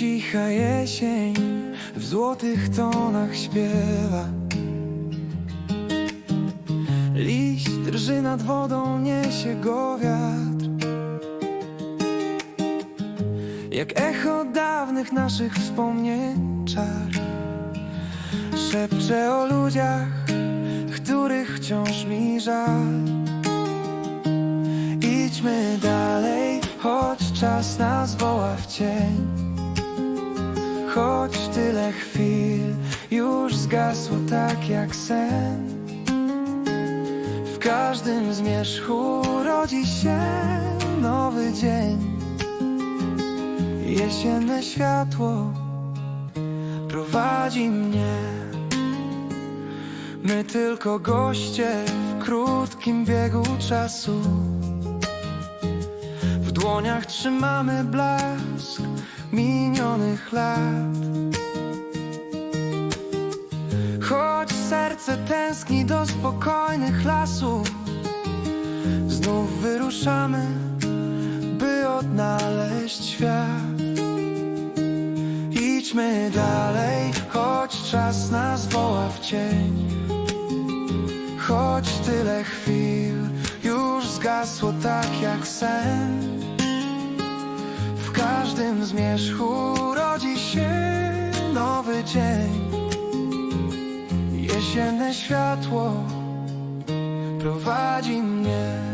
cicha jesień w złotych tonach śpiewa. Liść drży nad wodą, niesie go wiatr. Jak echo dawnych naszych wspomnień czar Szepcze o ludziach, których wciąż mi żal Idźmy dalej, choć czas nas woła w cień Choć tyle chwil już zgasło tak jak sen. W każdym zmierzchu rodzi się nowy dzień. Jesienne światło prowadzi mnie. My tylko goście w krótkim biegu czasu. W dłoniach trzymamy blask minionych lat. Choć serce tęskni do spokojnych lasów Znów wyruszamy, by odnaleźć świat. Idźmy dalej, choć czas nas woła w cień. Choć tyle chwil już zgasło tak jak sen. W każdym zmierzchu dzień. Jesienne światło prowadzi mnie.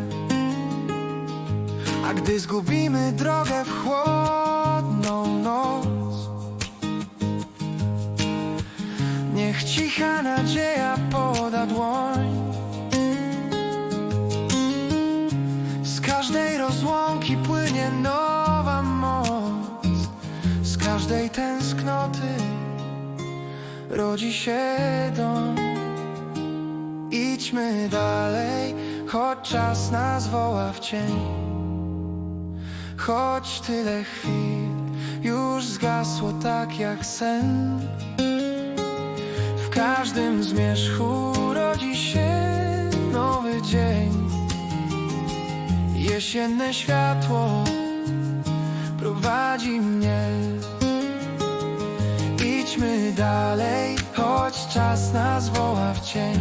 A gdy zgubimy drogę w chłodną noc Niech cicha nadzieja poda dłoń. Z każdej rozłąki płynie nowa moc Z każdej tęsknoty rodzi się dom. Idźmy dalej, choć czas nas woła w cień. Choć tyle chwil już zgasło tak jak sen. W każdym zmierzchu rodzi się nowy dzień. Jesienne światło prowadzi mnie dalej, choć czas nas woła w cień.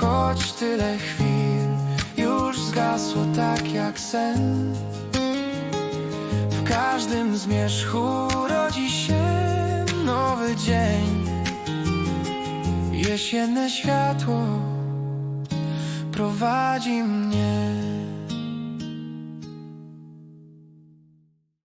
Choć tyle chwil już zgasło tak jak sen. W każdym zmierzchu rodzi się nowy dzień. Jesienne światło prowadzi mnie